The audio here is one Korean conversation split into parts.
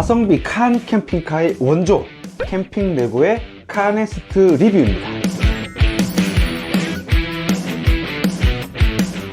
가성비 칸 캠핑카의 원조 캠핑 레고의 카네스트 리뷰입니다.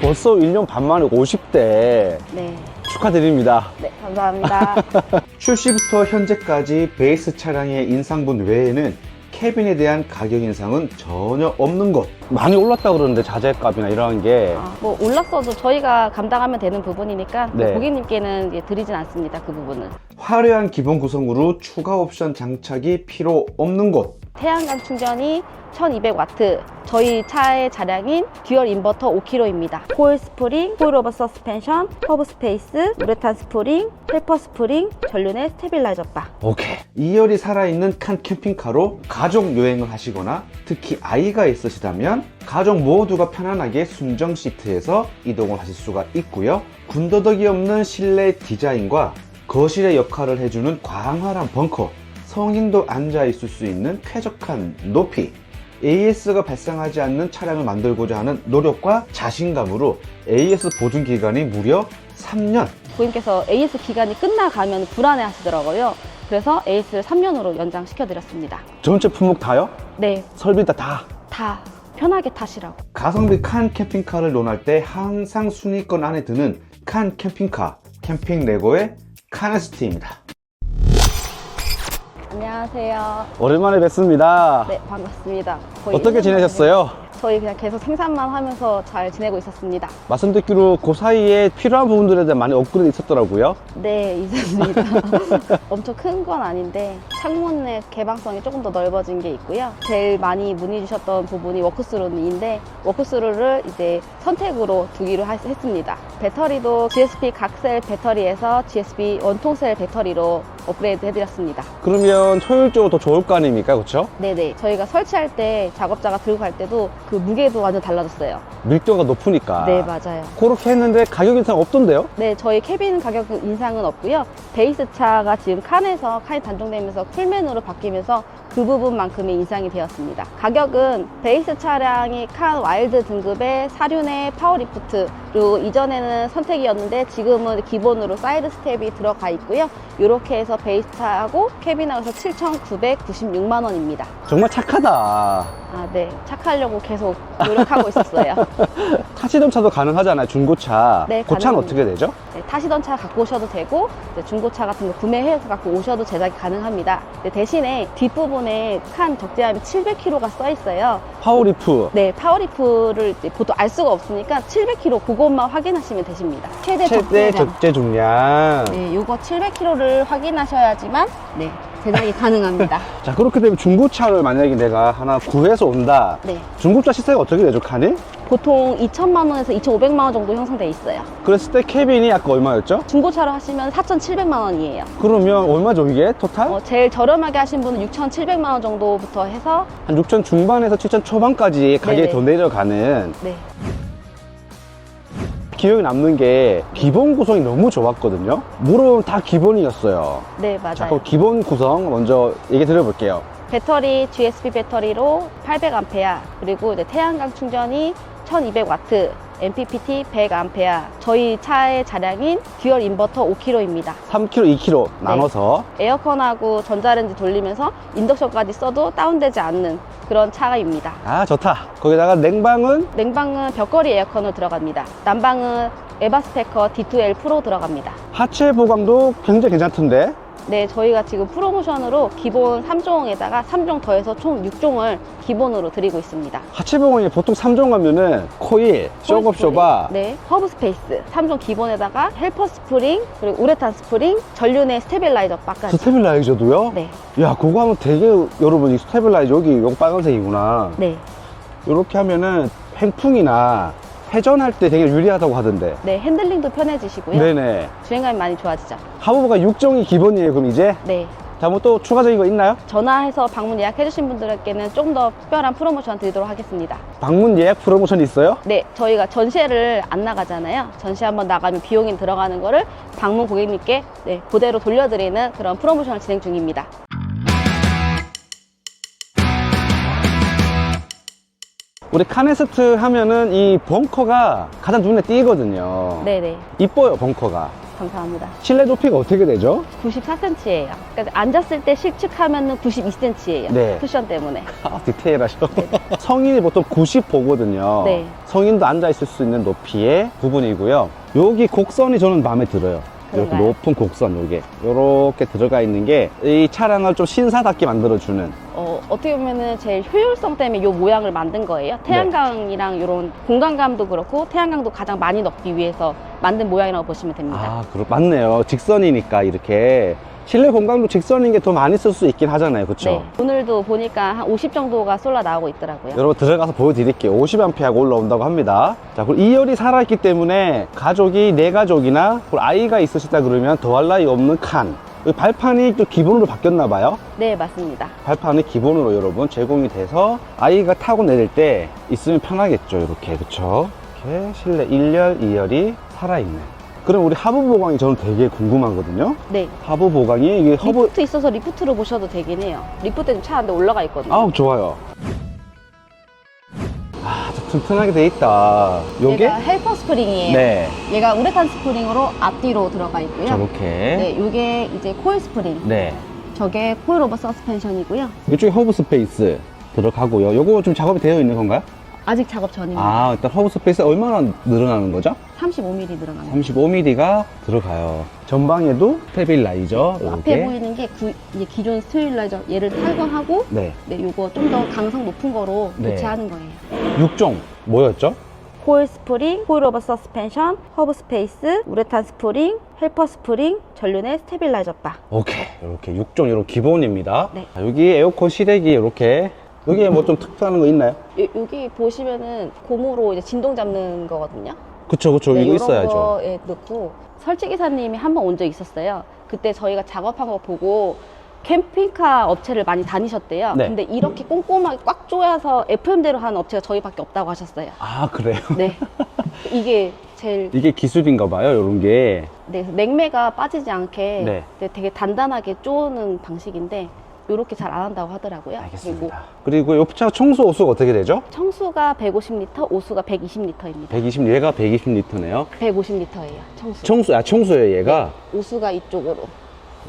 벌써 1년 반 만에 50대 네. 축하드립니다. 네, 감사합니다. 출시부터 현재까지 베이스 차량의 인상분 외에는 캐빈에 대한 가격 인상은 전혀 없는 것. 많이 올랐다 그러는데 자재값이나 이런 게 아, 뭐 올랐어도 저희가 감당하면 되는 부분이니까 네. 고객님께는 이제 드리진 않습니다. 그 부분은. 화려한 기본 구성으로 추가 옵션 장착이 필요 없는 곳. 태양광 충전이 1200와트 저희 차의 차량인 듀얼 인버터 5kg입니다 코일 스프링, 코일 오버 서스펜션, 허브 스페이스, 우레탄 스프링, 헬퍼 스프링, 전륜의 스테빌라이저 바 오케이. 2열이 살아있는 칸 캠핑카로 가족 여행을 하시거나 특히 아이가 있으시다면 가족 모두가 편안하게 순정 시트에서 이동을 하실 수가 있고요. 군더더기 없는 실내 디자인과 거실의 역할을 해주는 광활한 벙커, 성인도 앉아 있을 수 있는 쾌적한 높이, AS가 발생하지 않는 차량을 만들고자 하는 노력과 자신감으로 AS 보증 기간이 무려 3년. 고객님께서 AS 기간이 끝나가면 불안해 하시더라고요 그래서 AS를 3년으로 연장시켜 드렸습니다 전체 품목 다요? 네, 설비 다 다. 다 편하게 타시라고 가성비 칸 캠핑카를 논할 때 항상 순위권 안에 드는 칸 캠핑카 캠핑 레고의 카네스트입니다. 안녕하세요 오랜만에 뵙습니다. 네 반갑습니다 거의 어떻게 1년 지내셨어요? 저희 그냥 계속 생산만 하면서 잘 지내고 있었습니다 말씀 듣기로 그 사이에 필요한 부분들에 대해 많이 업그레이드 있었더라고요. 네, 있었습니다. 엄청 큰 건 아닌데 창문의 개방성이 조금 더 넓어진 게 있고요. 제일 많이 문의 주셨던 부분이 워크스루인데 워크스루를 이제 선택으로 두기로 하- 했습니다. 배터리도 GSP 각셀 배터리에서 GSP 원통셀 배터리로 업그레이드 해드렸습니다. 그러면 효율적으로 더 좋을 거 아닙니까? 그렇죠? 네네. 저희가 설치할 때 작업자가 들고 갈 때도 그 무게도 완전 달라졌어요. 밀도가 높으니까. 네, 맞아요. 그렇게 했는데 가격 인상 없던데요? 네, 저희 캐빈 가격 인상은 없고요. 베이스 차가 지금 칸에서 칸이 단종되면서 풀맨으로 바뀌면서 그 부분만큼의 인상이 되었습니다. 가격은 베이스 차량이 칸 와일드 등급의 사륜의 파워리프트 그리고 이전에는 선택이었는데 지금은 기본으로 사이드 스텝이 들어가 있고요. 이렇게 해서 베이스 차하고 캐빈하고서 7,996만 원입니다. 정말 착하다. 아, 네. 착하려고 계속 노력하고 있었어요. 타시덤차도 가능하잖아요. 중고차. 네, 고차는 가능합니다. 어떻게 되죠? 네, 타시던 차 갖고 오셔도 되고 이제 중고차 같은 거 구매해서 갖고 오셔도 제작이 가능합니다. 근데 대신에 뒷부분에 칸 적재함이 700kg가 써 있어요. 파워리프. 네, 파워리프를 이제 보통 알 수가 없으니까 700kg 그것만 확인하시면 되십니다. 최대, 최대 적재량. 적재 중량. 네, 요거 700kg를 확인하셔야지만 네, 제작이 가능합니다. 자 그렇게 되면 중고차를 만약에 내가 하나 구해서 온다 네, 중고차 시세가 어떻게 되죠 칸이? 보통 2천만 원에서 2,500만 원 정도 형성돼 있어요. 그랬을 때 캐빈이 아까 얼마였죠? 중고차로 하시면 4,700만 원이에요. 그러면 얼마죠 이게 토탈? 어, 제일 저렴하게 하신 분은 6,700만 원 정도부터 해서 한 6천 중반에서 7천 초반까지 가격이 네네. 더 내려가는 네, 기억에 남는 게 기본 구성이 너무 좋았거든요. 물은 다 기본이었어요. 네 맞아요. 자 그럼 기본 구성 먼저 얘기 드려볼게요. 배터리 GSP 배터리로 800A 그리고 이제 태양광 충전이 1200와트 MPPT 100A 저희 차의 차량인 듀얼 인버터 5kg입니다. 3kg, 2kg 나눠서 에어컨하고 전자레인지 돌리면서 인덕션까지 써도 다운되지 않는 그런 차가입니다. 아 좋다 거기다가 냉방은 냉방은 벽걸이 에어컨으로 들어갑니다. 난방은 에바스페커 D2L 프로 들어갑니다. 하체 보강도 굉장히 괜찮던데 네, 저희가 지금 프로모션으로 기본 3종에다가 3종 더해서 총 6종을 기본으로 드리고 있습니다. 하체 보강이 보통 3종 가면은 코일, 쇼업 쇼바 네, 허브 스페이스 3종 기본에다가 헬퍼 스프링 그리고 우레탄 스프링 전륜의 스테빌라이저 바까지 스테빌라이저도요? 네, 야, 그거 하면 되게 여러분 이 스테빌라이저 여기 요거 빨간색이구나. 네, 이렇게 하면은 횡풍이나 회전할 때 되게 유리하다고 하던데. 네 핸들링도 편해지시고요. 네네. 주행감이 많이 좋아지죠. 하부가 6종이 기본이에요, 그럼 이제? 네, 자, 뭐 또 추가적인 거 있나요? 전화해서 방문 예약해주신 분들께는 좀더 특별한 프로모션 드리도록 하겠습니다. 방문 예약 프로모션 있어요? 네, 저희가 전시회를 안 나가잖아요. 전시 한번 나가면 비용이 들어가는 거를 방문 고객님께 네, 그대로 돌려드리는 그런 프로모션을 진행 중입니다. 우리 카네스트 하면은 이 벙커가 가장 눈에 띄거든요. 네네. 이뻐요, 벙커가. 감사합니다. 실내 높이가 어떻게 되죠? 94cm예요. 그러니까 앉았을 때 실측하면 92cm예요. 네. 쿠션 때문에. 아, 디테일하셔. 성인이 보통 90 보거든요. 네. 성인도 앉아 있을 수 있는 높이의 부분이고요. 여기 곡선이 저는 마음에 들어요. 이렇게 그런가요? 높은 곡선, 요게. 요렇게 들어가 있는 게 이 차량을 좀 신사답게 만들어주는. 어, 어떻게 보면은 제일 효율성 때문에 이 모양을 만든 거예요. 태양광이랑 이런 공간감도 그렇고 태양광도 가장 많이 넣기 위해서 만든 모양이라고 보시면 됩니다. 아, 그렇, 맞네요. 직선이니까 이렇게. 실내 공간도 직선인 게 더 많이 쓸 수 있긴 하잖아요. 그쵸? 네. 오늘도 보니까 한 50 정도가 쏠라 나오고 있더라고요. 여러분 들어가서 보여드릴게요. 50A가 올라온다고 합니다. 자, 그리고 2열이 살아있기 때문에 가족이 내 가족이나 그리고 아이가 있으시다 그러면 더할 나위 없는 칸. 이 발판이 또 기본으로 바뀌었나 봐요. 네, 맞습니다. 발판이 기본으로 여러분 제공이 돼서 아이가 타고 내릴 때 있으면 편하겠죠. 이렇게 그쵸? 이렇게 실내 1열, 2열이 살아있는. 그럼 우리 하부 보강이 저는 되게 궁금하거든요. 네. 하부 보강이 이게 허브 리프트 있어서 리프트로 보셔도 되긴 해요. 리프트는 차 안에 올라가 있거든요. 아우 좋아요. 아, 저 튼튼하게 돼 있다. 요게 얘가 헬퍼 스프링이에요. 네. 얘가 우레탄 스프링으로 앞뒤로 들어가 있고요. 저렇게. 네, 요게 이제 코일 스프링. 네. 저게 코일 오버 서스펜션이고요. 이쪽에 허브 스페이스 들어가고요. 요거 좀 작업이 되어 있는 건가요? 아직 작업 전입니다. 아, 일단 허브 스페이스 얼마나 늘어나는 거죠? 35mm 들어가요. 35mm가 들어가요. 전방에도 스테빌라이저. 앞에 보이는 게 구- 이제 기존 스테빌라이저 얘를 탈거하고 네. 네, 요거 좀 더 강성 높은 거로 네. 교체하는 거예요. 6종 뭐였죠? 코일 스프링, 코일 오버 서스펜션, 허브 스페이스, 우레탄 스프링, 헬퍼 스프링, 전륜의 스테빌라이저 바. 오케이. 이렇게 6종 이런 기본입니다. 네. 자, 여기 에어컨 실외기 이렇게 여기에 뭐 좀 특별한 거 있나요? 요- 여기 보시면은 고무로 이제 진동 잡는 거거든요. 그쵸, 그쵸. 네, 이거 요런 있어야죠. 거에 넣고 설치 기사님이 한 번 온 적 있었어요. 그때 저희가 작업한 거 보고 캠핑카 업체를 많이 다니셨대요. 네. 근데 이렇게 꼼꼼하게 꽉 조여서 FM대로 하는 업체가 저희밖에 없다고 하셨어요. 아, 그래요? 네. 이게 제일 이게 기술인가 봐요, 이런 게. 네, 그래서 냉매가 빠지지 않게 네. 네, 되게 단단하게 쪼는 방식인데 이렇게 잘 안 한다고 하더라고요. 그리고 알겠습니다. 그리고 이차 청소 호수가 어떻게 되죠? 청수가 150리터, 오수가 120리터입니다. 120, 얘가 120리터네요. 150리터예요. 청수. 청수, 아, 청소예요, 얘가. 오수가 이쪽으로.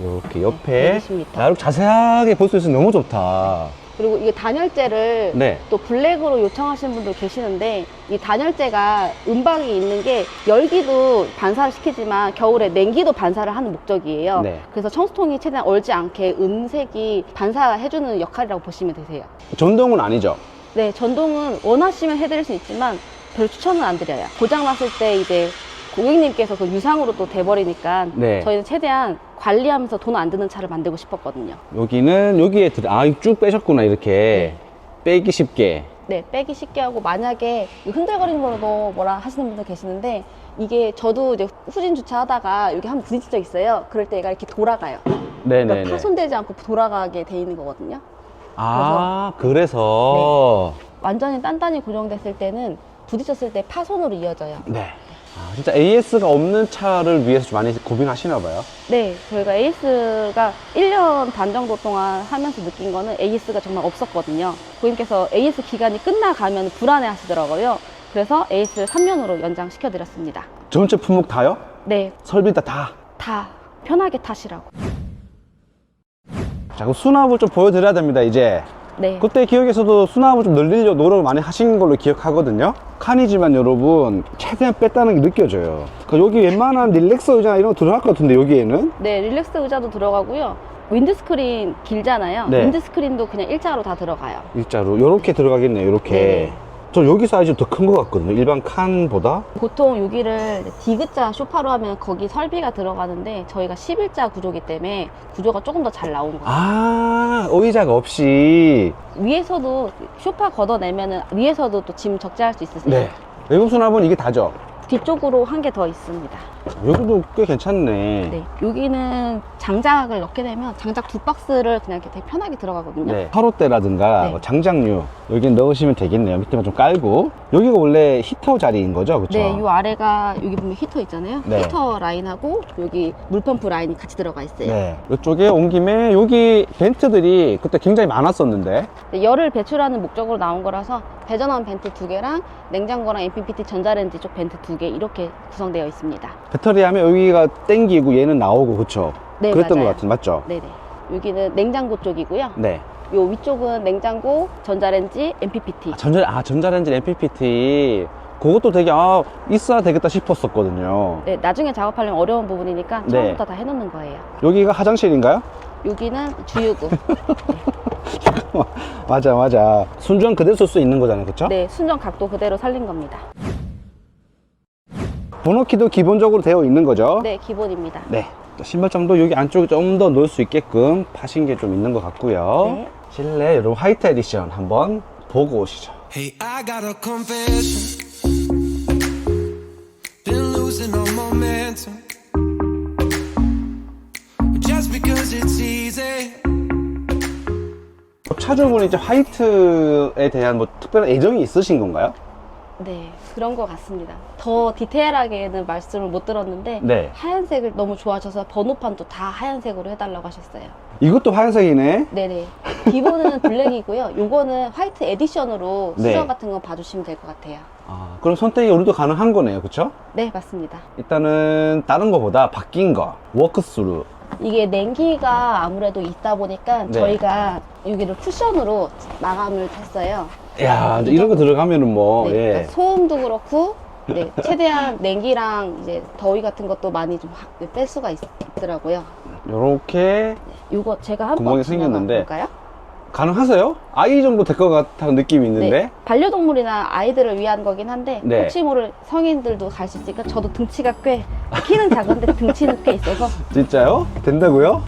이렇게 옆에. 120m. 야, 이렇게 자세하게 볼 수 있어서 너무 좋다. 그리고 이게 단열재를 네. 또 블랙으로 요청하시는 분들 계시는데 이 단열재가 음방이 있는 게 열기도 반사를 시키지만 겨울에 냉기도 반사를 하는 목적이에요. 네. 그래서 청수통이 최대한 얼지 않게 음색이 반사해주는 역할이라고 보시면 되세요. 전동은 아니죠? 네, 전동은 원하시면 해드릴 수 있지만 별 추천은 안 드려요. 고장 났을 때 이제 고객님께서 그 유상으로 또 돼버리니까 네. 저희는 최대한 관리하면서 돈 안 드는 차를 만들고 싶었거든요. 여기는 여기에 들, 아, 쭉 빼셨구나, 이렇게. 빼기 쉽게. 네, 빼기 쉽게 하고 만약에 이 흔들거리는 거로도 뭐라 하시는 분들 계시는데 이게 저도 이제 후진 주차하다가 여기 한번 부딪힌 적 있어요. 그럴 때 얘가 이렇게 돌아가요. 그러니까 네네네. 파손되지 않고 돌아가게 돼 있는 거거든요. 아, 그래서. 완전히 단단히 고정됐을 때는 부딪혔을 때 파손으로 이어져요. 네. 아, 진짜 AS가 없는 차를 위해서 좀 많이 고민하시나 봐요. 네, 저희가 AS가 1년 반 정도 동안 하면서 느낀 거는 AS가 정말 없었거든요. 고객님께서 AS 기간이 끝나가면 불안해 하시더라고요. 그래서 AS를 3년으로 연장시켜 드렸습니다. 전체 품목 다요? 네, 설비 다 다. 다 편하게 타시라고. 자, 그럼 수납을 좀 보여드려야 됩니다, 이제. 네. 그때 기억에서도 수납을 좀 늘리려 노력을 많이 하신 걸로 기억하거든요. 칸이지만 여러분, 최대한 뺐다는 게 느껴져요. 그러니까 여기 웬만한 릴렉스 의자 이런 거 들어갈 것 같은데, 여기에는? 네, 릴렉스 의자도 들어가고요. 윈드스크린 길잖아요. 네. 윈드스크린도 그냥 일자로 다 들어가요. 일자로. 요렇게 들어가겠네요, 요렇게. 네. 저 여기 사이즈 더 큰 것 같거든요, 일반 칸보다. 보통 여기를 D자 쇼파로 하면 거기 설비가 들어가는데 저희가 11자 구조기 때문에 구조가 조금 더 잘 나온 거예요. 아, 의자가 없이. 위에서도 쇼파 걷어내면은 위에서도 또 짐 적재할 수 있으세요. 네. 외부 수납은 이게 다죠? 뒤쪽으로 한 개 더 있습니다. 여기도 꽤 괜찮네. 네. 여기는 장작을 넣게 되면 장작 두 박스를 그냥 이렇게 되게 편하게 들어가거든요. 네. 화롯대라든가 네. 뭐 장작류 여기 넣으시면 되겠네요. 밑에만 좀 깔고 여기가 원래 히터 자리인 거죠, 그렇죠? 네, 이 아래가 여기 보면 히터 있잖아요. 네. 히터 라인하고 여기 물펌프 라인이 같이 들어가 있어요. 네. 이쪽에 온 김에 여기 벤트들이 그때 굉장히 많았었는데 네, 열을 배출하는 목적으로 나온 거라서 배전원 벤트 두 개랑 냉장고랑 MPPT 전자레인지 쪽 벤트 두 개 이렇게 구성되어 있습니다. 배터리 하면 여기가 땡기고 얘는 나오고 그쵸? 네, 그랬던 맞아요. 것 같은 맞죠? 네네. 여기는 냉장고 쪽이고요. 네. 요 위쪽은 냉장고, 전자레인지, MPPT. 아, 전자 아 전자레인지 MPPT 그것도 되게 아 있어야 되겠다 싶었었거든요. 네, 나중에 작업하려면 어려운 부분이니까 네. 처음부터 다 해놓는 거예요. 여기가 화장실인가요? 여기는 주유구. 맞아 맞아. 순정 그대로 쓸 수 있는 거잖아요, 그쵸? 네, 순정 각도 그대로 살린 겁니다. 번호키도 기본적으로 되어 있는 거죠? 네, 기본입니다. 네. 신발장도 여기 안쪽에 좀 더 넣을 수 있게끔 파신 게 좀 있는 것 같고요. 네. 실내 여러분 화이트 에디션 한번 보고 오시죠. Hey, I got a confession. Been losing all momentum. Just because it's easy. 차주분이 이제 화이트에 대한 뭐 특별한 애정이 있으신 건가요? 네, 그런 것 같습니다. 더 디테일하게는 말씀을 못 들었는데 네. 하얀색을 너무 좋아하셔서 번호판도 다 하얀색으로 해달라고 하셨어요. 이것도 하얀색이네. 네네. 기본은 블랙이고요. 요거는 화이트 에디션으로 네. 수정 같은 거 봐주시면 될 것 같아요. 아, 그럼 선택이 우리도 가능한 거네요, 그쵸? 네, 맞습니다. 일단은 다른 거보다 바뀐 거 워크스루 이게 냉기가 아무래도 있다 보니까 네. 저희가 여기를 쿠션으로 마감을 했어요. 야 이런 거 들어가면은 뭐 네, 예. 그러니까 소음도 그렇고 네, 최대한 냉기랑 이제 더위 같은 것도 많이 좀뺄 수가 있, 더라고요 요렇게 요거 제가 한번 구멍이 생겼는데. 볼까요? 가능하세요? 아이 정도 될 것 같다는 느낌이 있는데 네, 반려동물이나 아이들을 위한 거긴 한데 네. 혹시 모를 성인들도 갈 수 있으니까 저도 등치가 꽤 키는 작은데 등치는 꽤 있어서. 진짜요? 된다고요?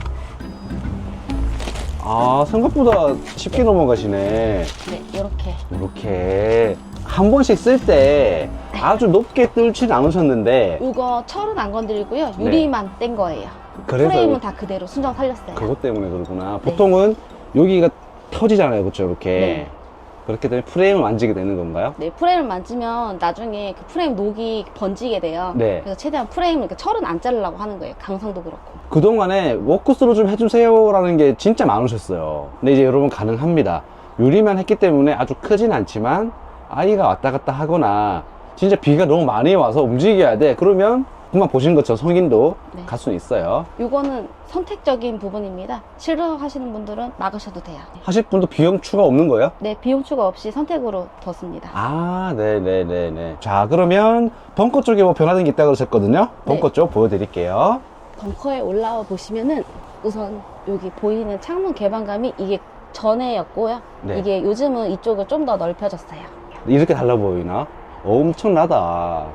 아 생각보다 쉽게 넘어가시네. 네 이렇게. 이렇게. 한 번씩 쓸 때 아주 높게 뚫지는 않으셨는데. 이거 철은 안 건드리고요. 유리만 뗀 거예요. 네. 그래서 프레임은 다 그대로 순정 살렸어요. 그것 때문에 그러구나. 네. 보통은 여기가 터지잖아요. 그렇죠 이렇게. 네. 그렇게 되면 프레임을 만지게 되는 건가요? 네, 프레임을 만지면 나중에 그 프레임 녹이 번지게 돼요. 네. 그래서 최대한 프레임을 이렇게 철은 안 자르려고 하는 거예요. 강성도 그렇고. 그동안에 워크스루 좀 해주세요라는 게 진짜 많으셨어요. 근데 이제 여러분 가능합니다. 유리만 했기 때문에 아주 크진 않지만 아이가 왔다 갔다 하거나 진짜 비가 너무 많이 와서 움직여야 돼. 그러면 그만 보신 것처럼 성인도 네. 갈 수는 있어요. 이거는 선택적인 부분입니다. 싫어하시는 분들은 막으셔도 돼요. 하실 분도 비용 추가 없는 거예요? 네, 비용 추가 없이 선택으로 뒀습니다. 아, 네네네네. 자, 그러면 벙커 쪽에 뭐 변화된 게 있다고 그러셨거든요? 벙커 네. 쪽 보여드릴게요. 벙커에 올라와 보시면은 우선 여기 보이는 창문 개방감이 이게 전에였고요. 네. 이게 요즘은 이쪽을 좀 더 넓혀졌어요. 이렇게 달라 보이나? 엄청나다.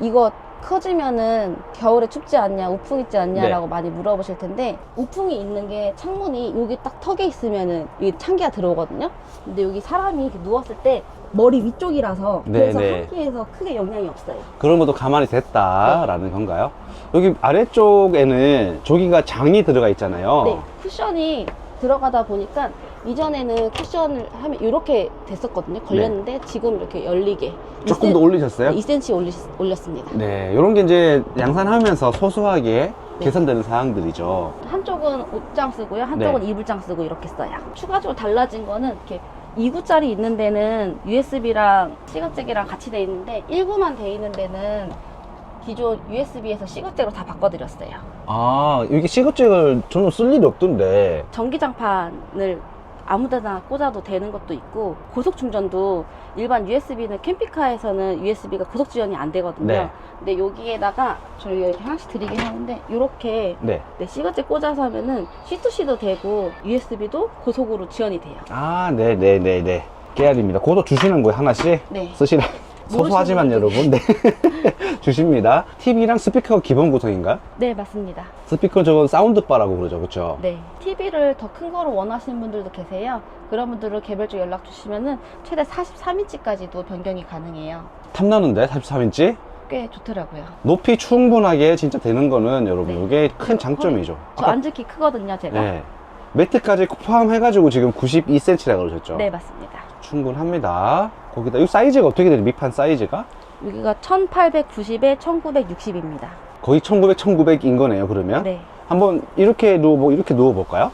이거 커지면은 겨울에 춥지 않냐, 우풍 있지 않냐라고 네. 많이 물어보실 텐데 우풍이 있는 게 창문이 여기 딱 턱에 있으면은 여기 찬기가 들어오거든요. 근데 여기 사람이 이렇게 누웠을 때 머리 위쪽이라서 네, 그래서 네. 한기에서 크게 영향이 없어요. 그런 것도 가만히 됐다라는 건가요? 여기 아래쪽에는 저기가 장이 들어가 있잖아요. 네, 쿠션이 들어가다 보니까 이전에는 쿠션을 하면 이렇게 됐었거든요. 걸렸는데 지금 이렇게 열리게 네. 조금 더 올리셨어요? 2cm 올리, 올렸습니다. 네, 이런 게 이제 양산하면서 소소하게 네. 개선되는 사항들이죠. 한쪽은 옷장 쓰고요, 한쪽은 네. 이불장 쓰고 이렇게 써요. 추가적으로 달라진 거는 이렇게 2구짜리 있는 데는 USB랑 시거잭이랑 같이 돼 있는데 1구만 돼 있는 데는 기존 USB에서 시거잭으로 다 바꿔드렸어요. 아, 여기 시거잭을 저는 쓸 일이 없던데. 전기장판을 아무데나 꽂아도 되는 것도 있고 고속 충전도 일반 USB는 캠핑카에서는 USB가 고속 지원이 안 되거든요. 네. 근데 여기에다가 저희가 이렇게 하나씩 드리긴 하는데 이렇게 네. 네, 시거잭 꽂아서 하면은 C2C도 되고 USB도 고속으로 지원이 돼요. 아, 네 네 네 네. 깨알입니다. 그것도 주시는 거예요, 하나씩? 네. 쓰시라. 소소하지만 여러분, 네. 주십니다. TV랑 스피커가 기본 구성인가요? 네, 맞습니다. 스피커는 저건 사운드바라고 그러죠, 그쵸? 네. TV를 더 큰 거로 원하시는 분들도 계세요. 그런 분들은 개별적으로 연락 주시면은 최대 43인치까지도 변경이 가능해요. 탐나는데, 43인치? 꽤 좋더라고요. 높이 충분하게 진짜 되는 거는 여러분, 네. 이게 큰 장점이죠. 저 앉을 키 크거든요, 제가. 네. 매트까지 포함해가지고 지금 92cm라 그러셨죠? 네, 맞습니다. 충분합니다. 거기다 이 사이즈가 어떻게 되죠? 밑판 사이즈가? 여기가 1890에 1960입니다. 거의 1900, 1900인 거네요, 그러면? 네. 한번 이렇게 누워, 뭐 이렇게 누워 볼까요?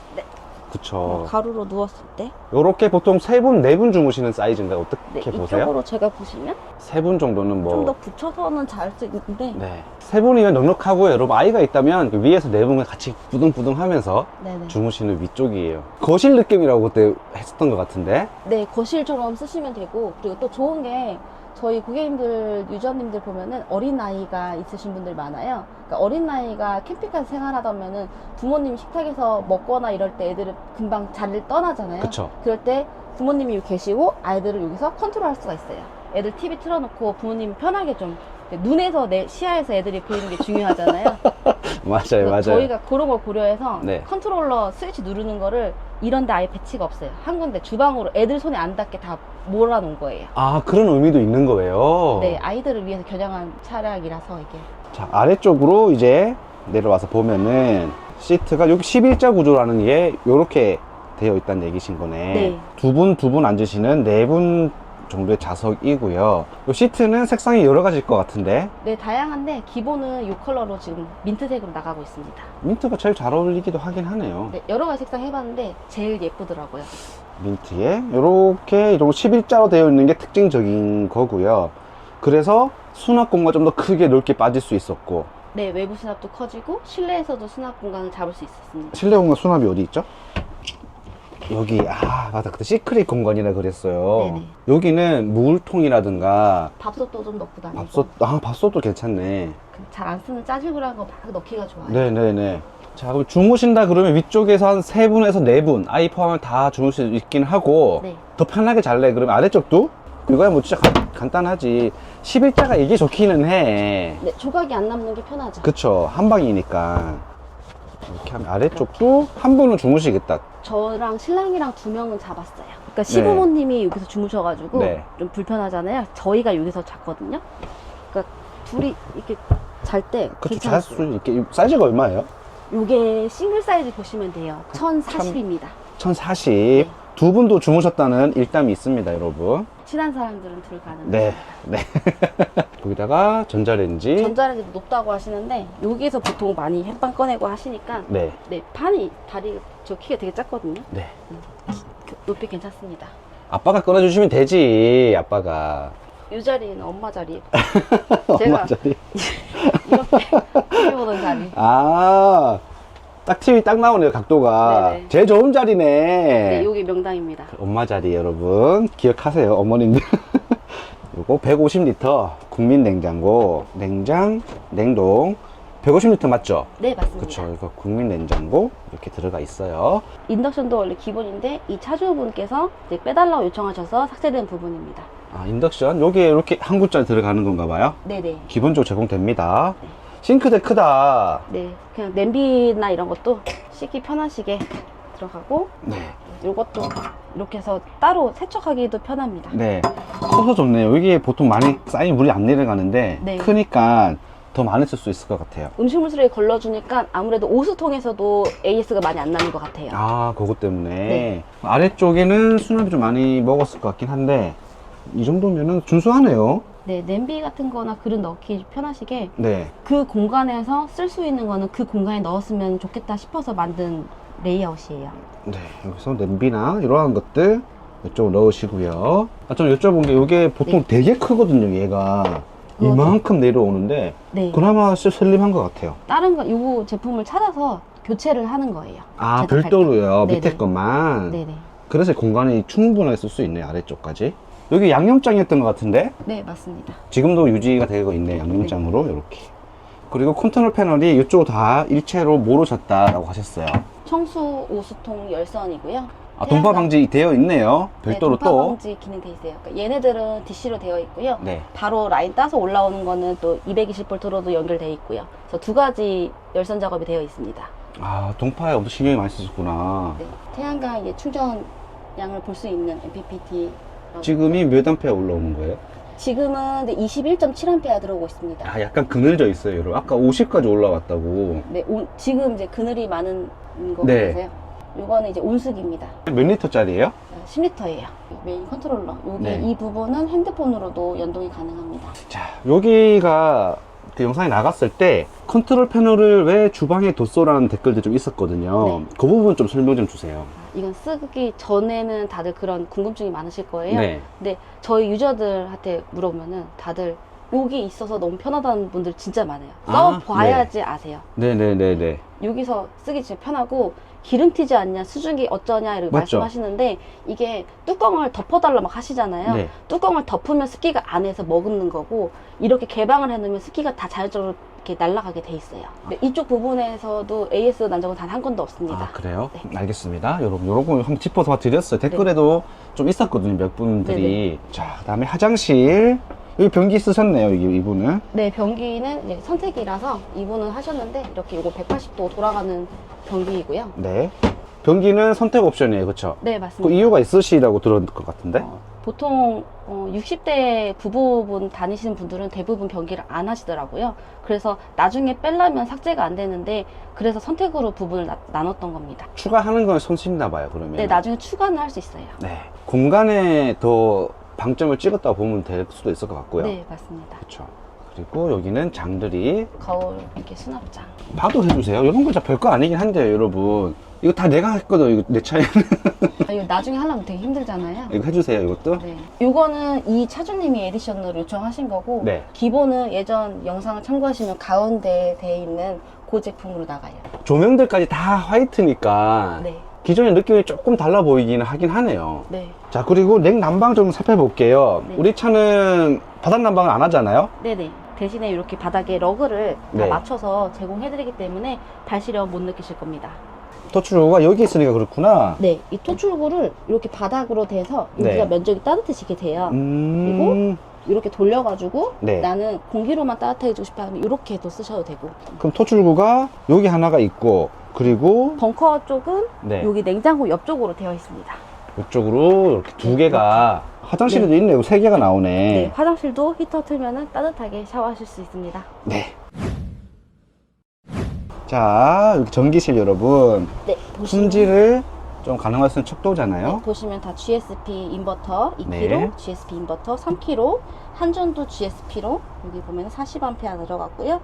네. 그쵸. 가루로 누웠을 때 요렇게 보통 세 분, 네 분 주무시는 사이즈인데 네, 어떻게 보세요? 이쪽으로 제가 보시면 세 분 정도는 뭐. 좀 더 붙여서는 잘 수 있는데 네. 세 분이면 넉넉하고요. 여러분, 아이가 있다면 그 위에서 네 분과 같이 부둥부둥 하면서 네네. 주무시는 위쪽이에요. 거실 느낌이라고 그때 했었던 것 같은데. 네, 거실처럼 쓰시면 되고 그리고 또 좋은 게 저희 고객님들, 유저님들 보면은 어린아이가 있으신 분들 많아요. 그러니까 어린아이가 캠핑카에서 생활하다 보면은 부모님이 식탁에서 먹거나 이럴 때 애들은 금방 자리를 떠나잖아요. 그쵸. 그럴 때 부모님이 여기 계시고 아이들을 여기서 컨트롤 할 수가 있어요. 애들 TV 틀어놓고 부모님이 편하게 좀 눈에서 내 시야에서 애들이 보이는 게 중요하잖아요. 맞아요, 그래서 맞아요. 저희가 그런 걸 고려해서 네. 컨트롤러 스위치 누르는 거를 이런데 아예 배치가 없어요. 한 군데 주방으로 애들 손에 안 닿게 다 몰아놓은 거예요. 아, 그런 의미도 있는 거예요. 네, 아이들을 위해서 겨냥한 차량이라서 이게 자, 아래쪽으로 이제 내려와서 보면은 시트가 여기 11자 구조라는 게 이렇게 되어 있다는 얘기신 거네. 네. 두 분, 두 분 앉으시는 네 분 정도의 좌석이고요. 이 시트는 색상이 여러 가지일 것 같은데 네 다양한데 기본은 이 컬러로 지금 민트색으로 나가고 있습니다. 민트가 제일 잘 어울리기도 하긴 하네요. 네, 여러 가지 색상 해봤는데 제일 예쁘더라고요. 민트에 이렇게 이런 11자로 되어 있는 게 특징적인 거고요. 그래서 수납 공간 좀 더 크게 넓게 빠질 수 있었고 네, 외부 수납도 커지고 실내에서도 수납 공간을 잡을 수 있었습니다. 실내 공간 수납이 어디 있죠? 여기 아 맞다 그때 시크릿 공간이라 그랬어요. 네네. 여기는 물통이라든가 밥솥도 좀 넣고 다니고 밥솥 아 밥솥도 괜찮네. 잘 안 쓰는 짜질구레한 거막 넣기가 좋아요. 네네네. 자 그럼 주무신다 그러면 위쪽에서 한 세 분에서 네분 아이 포함을 다 주무실 수 있긴 하고 네. 더 편하게 잘래 그러면 아래쪽도 이거야 뭐 진짜 간- 간단하지 11자가 이게 좋기는 해 네, 조각이 안 남는 게 편하죠. 그쵸 한 방이니까 이렇게 하면 아래쪽도 한 분은 주무시겠다 저랑 신랑이랑 두 명은 잡았어요. 그러니까 시부모님이 여기서 주무셔가지고 네. 좀 불편하잖아요. 저희가 여기서 잤거든요. 그러니까 둘이 이렇게 잘 때 그쵸 잘수 괜찮았어요. 있게 사이즈가 얼마예요? 요게 싱글 사이즈 보시면 돼요. 1040입니다. 1040. 네. 두 분도 주무셨다는 일담이 있습니다, 여러분. 친한 사람들은 둘 가능. 네, 네. 거기다가 전자레인지. 전자레인지도 높다고 하시는데 여기서 보통 많이 햇반 꺼내고 하시니까 네, 네 판이 다리 저 키가 되게 작거든요. 네. 그 높이 괜찮습니다. 아빠가 끊어주시면 되지, 아빠가. 이 자리는 엄마 자리. 엄마 제가 자리. 이렇게 보던 자리. 아, 딱 TV 딱 나오네요, 각도가. 네네. 제일 좋은 자리네. 네, 여기 명당입니다. 엄마 자리, 여러분. 기억하세요, 어머님들. 요거 150리터 국민 냉장고, 냉장, 냉동. 150리터 맞죠? 네, 맞습니다. 그쵸. 이거 국민 냉장고 이렇게 들어가 있어요. 인덕션도 원래 기본인데 이 차주분께서 이제 빼달라고 요청하셔서 삭제된 부분입니다. 아, 인덕션. 여기에 이렇게 한 구짜리 들어가는 건가 봐요. 네네. 기본적으로 제공됩니다. 싱크대 크다. 네, 그냥 냄비나 이런 것도 씻기 편하시게 들어가고 네. 이것도 이렇게 해서 따로 세척하기도 편합니다. 네. 커서 좋네요. 여기에 보통 많이 쌓인 물이 안 내려가는데 네. 크니까 더 많이 쓸 수 있을 것 같아요. 음식물 쓰레기 걸러주니까 아무래도 오수통에서도 AS가 많이 안 나는 것 같아요. 아, 그것 때문에. 네. 아래쪽에는 수납이 좀 많이 먹었을 것 같긴 한데 이 정도면은 준수하네요. 네, 냄비 같은 거나 그릇 넣기 편하시게 네. 그 공간에서 쓸 수 있는 거는 그 공간에 넣었으면 좋겠다 싶어서 만든 레이아웃이에요. 네. 여기서 냄비나 이러한 것들 이쪽으로 넣으시고요. 아, 좀 여쭤본 게 이게 보통 네. 되게 크거든요, 얘가. 그거죠. 이만큼 내려오는데 네. 그나마 좀 슬림한 것 같아요. 다른 거, 요 제품을 찾아서 교체를 하는 거예요. 아, 제작할 때. 별도로요. 네네. 밑에 것만. 네네. 그래서 공간이 충분하게 쓸 수 있네 요, 아래쪽까지. 여기 양념장이었던 것 같은데 네, 맞습니다. 지금도 유지가 되고 있네, 양념장으로 이렇게. 그리고 컨트롤 패널이 이쪽 다 일체로 모르셨다라고 하셨어요. 청수 오수통 열선이고요. 아, 동파 방지 되어 있네요. 별도로 네, 동파 또. 방지 기능 돼 있어요. 그러니까 얘네들은 DC로 되어 있고요. 네. 바로 라인 따서 올라오는 거는 또 220V로도 연결되어 있고요. 그래서 두 가지 열선 작업이 되어 있습니다. 아, 동파에 엄청 신경이 많이 쓰셨구나. 네. 태양광 이제 충전량을 볼 수 있는 MPPT. 지금이 몇 암페어 올라오는 거예요? 지금은 21.7A 들어오고 있습니다. 아, 약간 그늘져 있어요, 여러분. 아까 50까지 올라왔다고. 네, 온- 지금 이제 그늘이 많은 거 네. 보세요. 요거는 이제 온수기입니다. 몇 리터짜리예요? 10리터예요. 메인 컨트롤러. 여기 네. 이 부분은 핸드폰으로도 연동이 가능합니다. 자, 여기가 그 영상에 나갔을 때 컨트롤 패널을 왜 주방에 뒀소라는 댓글도 좀 있었거든요. 네. 그 부분 좀 설명 좀 주세요. 이건 쓰기 전에는 다들 그런 궁금증이 많으실 거예요. 네. 근데 저희 유저들한테 물어보면은 다들 여기 있어서 너무 편하다는 분들 진짜 많아요. 아, 써봐야지 아세요. 네네네네. 여기서 쓰기 진짜 편하고 기름 튀지 않냐, 수증기 어쩌냐 이렇게 맞죠. 말씀하시는데 이게 뚜껑을 덮어달라 막 하시잖아요. 네. 뚜껑을 덮으면 습기가 안에서 머금는 거고 이렇게 개방을 해놓으면 습기가 다 자연적으로 이렇게 날아가게 돼 있어요. 근데 이쪽 부분에서도 AS 난 적은 단 한 건도 없습니다. 아, 그래요? 네. 알겠습니다. 여러분, 요런 거 한번 짚어서 드렸어요. 댓글에도 좀 있었거든요, 몇 분들이. 자, 그 다음에 화장실. 여기 변기 쓰셨네요, 이- 이분은. 네, 변기는 이제 선택이라서 이분은 하셨는데 이렇게 이거 180도 돌아가는 변기이고요. 네. 변기는 선택 옵션이에요, 그쵸? 네, 그 맞습니다. 이유가 있으시라고 들은 것 같은데? 어, 보통 어, 60대 부부분 다니시는 분들은 대부분 변기를 안 하시더라고요. 그래서 나중에 빼려면 삭제가 안 되는데 그래서 선택으로 부분을 나, 나눴던 겁니다. 추가하는 건 손쉽나 봐요, 그러면. 네, 나중에 추가는 할 수 있어요. 네. 공간에 더 방점을 찍었다 보면 될 수도 있을 것 같고요. 네, 맞습니다. 그렇죠. 그리고 여기는 장들이 거울 이렇게 수납장. 봐도 해주세요. 이런 거 진짜 별거 아니긴 한데요, 여러분. 이거 다 내가 했거든, 이거 내 차에는. 아, 이거 나중에 하려면 되게 힘들잖아요. 이거 해주세요, 이것도. 네. 요거는 이 차주님이 에디션으로 요청하신 거고 네. 기본은 예전 영상을 참고하시면 가운데에 돼 있는 그 제품으로 나가요. 조명들까지 다 화이트니까 네. 기존의 느낌이 조금 달라 보이긴 하긴 하네요. 네. 자, 그리고 냉 난방 좀 살펴볼게요. 네. 우리 차는 바닥 난방을 안 하잖아요? 네네. 대신에 이렇게 바닥에 러그를 다 네. 맞춰서 제공해드리기 때문에 발시력 못 느끼실 겁니다. 토출구가 여기 있으니까 그렇구나. 네. 이 토출구를 이렇게 바닥으로 대서 여기가 네. 면적이 따뜻해지게 돼요. 음. 이렇게 돌려가지고 네. 나는 공기로만 따뜻해지고 싶어 하면 이렇게도 쓰셔도 되고 그럼 토출구가 여기 하나가 있고, 그리고 벙커 쪽은 네. 여기 냉장고 옆쪽으로 되어 있습니다. 이쪽으로 이렇게 두 개가 화장실에도 있네요. 세 개가 나오네. 네, 화장실도 히터 틀면은 따뜻하게 샤워하실 수 있습니다. 네. 자, 여기 전기실 여러분. 네, 보시면, 품질을 좀 가능할 수 있는 척도잖아요. 네, 보시면 다 GSP 인버터 2kg, 네. GSP 인버터 3kg, 한전도 GSP로 여기 보면 40A 들어갔고요.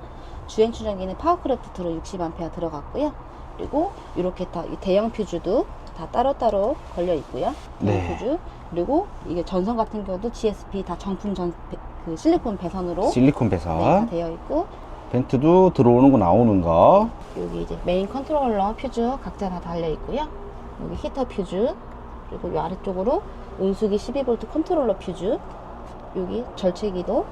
주행 충전기는 파워크래프트로 60A 들어갔고요. 그리고 이렇게 다이 대형 퓨즈도 다 따로따로 걸려 있고요. 네. 퓨즈. 그리고 이게 전선 같은 경우도 GSP 다 정품 전, 배- 그 실리콘 배선으로 실리콘 네, 배선. 다 되어 있고 벤트도 들어오는 거 나오는 거. 여기 이제 메인 컨트롤러 퓨즈 각자 다 달려 있고요. 여기 히터 퓨즈 그리고 이 아래쪽으로 온수기 12V 컨트롤러 퓨즈 여기 절체기도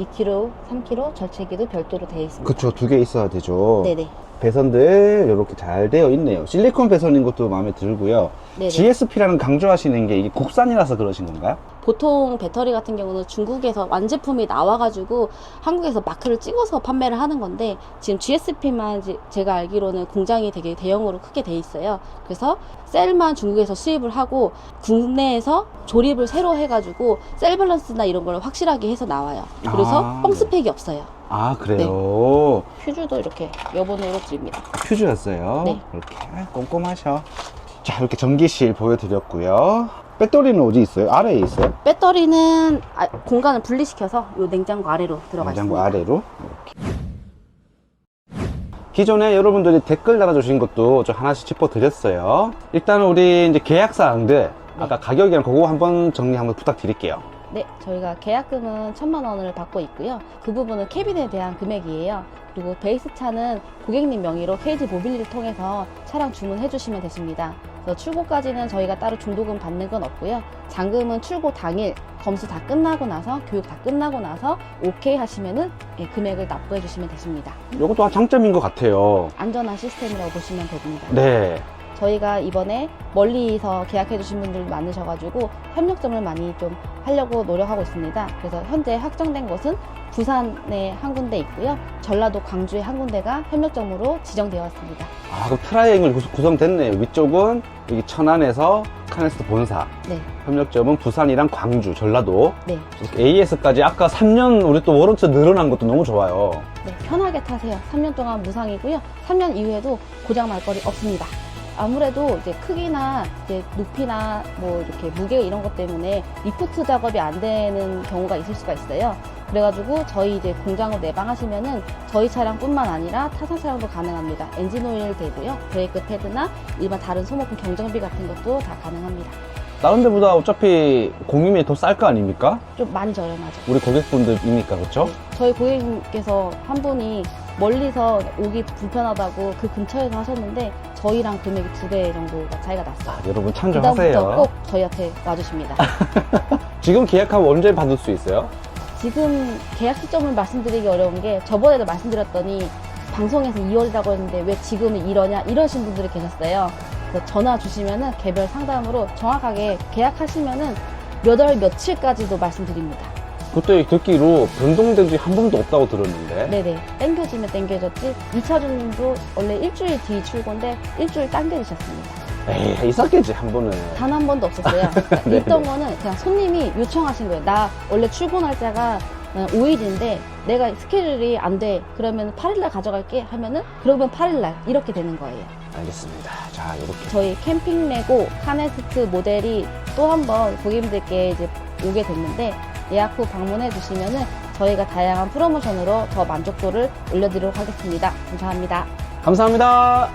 2kg, 3kg 절체기도 별도로 되어 있습니다. 그쵸, 두 개 있어야 되죠. 네네. 배선들 이렇게 잘 되어 있네요. 실리콘 배선인 것도 마음에 들고요. 네네. GSP라는 강조하시는 게 이게 국산이라서 그러신 건가요? 보통 배터리 같은 경우는 중국에서 완제품이 나와가지고 한국에서 마크를 찍어서 판매를 하는 건데 지금 GSP만 제가 알기로는 공장이 되게 대형으로 크게 돼 있어요. 그래서 셀만 중국에서 수입을 하고 국내에서 조립을 새로 해가지고 셀 밸런스나 이런 걸 확실하게 해서 나와요. 그래서 아, 뻥 스펙이 없어요. 아, 그래요. 퓨즈도 이렇게 여분으로 드립니다. 퓨즈였어요. 네. 이렇게 꼼꼼하셔. 자, 이렇게 전기실 보여드렸고요. 배터리는 어디 있어요? 아래에 있어요? 배터리는 아, 공간을 분리시켜서 이 냉장고 아래로 들어가 냉장고 있습니다. 아래로 이렇게. 기존에 여러분들이 댓글 달아주신 것도 좀 하나씩 짚어드렸어요. 일단은 우리 이제 계약 사항들 네. 아까 가격이랑 그거 한번 정리 한번 부탁드릴게요. 네, 저희가 계약금은 천만 원을 받고 있고요. 그 부분은 캐빈에 대한 금액이에요. 그리고 베이스 차는 고객님 명의로 KG 모빌리를 통해서 차량 주문해 주시면 되십니다. 그래서 출고까지는 저희가 따로 중도금 받는 건 없고요. 잔금은 출고 당일 검수 다 끝나고 나서 교육 다 끝나고 나서 오케이 하시면은 예, 금액을 납부해 주시면 되십니다. 이것도 장점인 것 같아요. 안전한 시스템이라고 보시면 됩니다. 네. 저희가 이번에 멀리서 계약해 주신 분들 많으셔가지고 협력점을 많이 좀 하려고 노력하고 있습니다. 그래서 현재 확정된 곳은 부산에 한 군데 있고요. 전라도 광주에 한 군데가 협력점으로 지정되어 있습니다. 아, 그럼 트라이앵글 구성- 구성됐네요. 위쪽은 여기 천안에서 카네스트 본사. 네, 협력점은 부산이랑 광주, 전라도. 네, AS까지 아까 3년 우리 또 워런트 늘어난 것도 너무 좋아요. 네, 편하게 타세요. 3년 동안 무상이고요. 3년 이후에도 고장 날 거리 없습니다. 아무래도 이제 크기나 이제 높이나 뭐 이렇게 무게 이런 것 때문에 리프트 작업이 안 되는 경우가 있을 수가 있어요. 그래가지고 저희 이제 공장으로 내방하시면은 저희 차량뿐만 아니라 타사 차량도 가능합니다. 엔진 오일 되고요. 브레이크 패드나 일반 다른 소모품 경정비 같은 것도 다 가능합니다. 다른 데보다 어차피 공임이 더 쌀 거 아닙니까? 좀 많이 저렴하죠. 우리 고객분들이니까 그렇죠? 저희 고객님께서 한 분이 멀리서 오기 불편하다고 그 근처에서 하셨는데 저희랑 금액이 두 배 정도가 차이가 났어요. 아, 여러분 참조하세요. 꼭 저희한테 와주십니다. 지금 계약하면 언제 받을 수 있어요? 지금 계약 시점을 말씀드리기 어려운 게 저번에도 말씀드렸더니 방송에서 2월이라고 했는데 왜 지금은 이러냐 이러신 분들이 계셨어요. 그래서 전화 주시면은 개별 상담으로 정확하게 계약하시면은 몇 월 며칠까지도 말씀드립니다. 그때 듣기로 변동된 적이 한 번도 없다고 들었는데 네네. 땡겨지면 땡겨졌지. 2차주님도 원래 일주일 뒤 출고인데 일주일 당겨주셨습니다. 에이 있었겠지 한 번은 단 한 번도 없었어요. 그러니까 네네. 있던 거는 그냥 손님이 요청하신 거예요. 나 원래 출고 날짜가 5일인데 내가 스케줄이 안 돼. 그러면 8일날 가져갈게 하면은 그러면 8일날 이렇게 되는 거예요. 알겠습니다 자 이렇게 저희 캠핑 레고 카네스트 모델이 또 한번 고객님들께 이제 오게 됐는데 예약 후 방문해 주시면은 저희가 다양한 프로모션으로 더 만족도를 올려드리도록 하겠습니다. 감사합니다. 감사합니다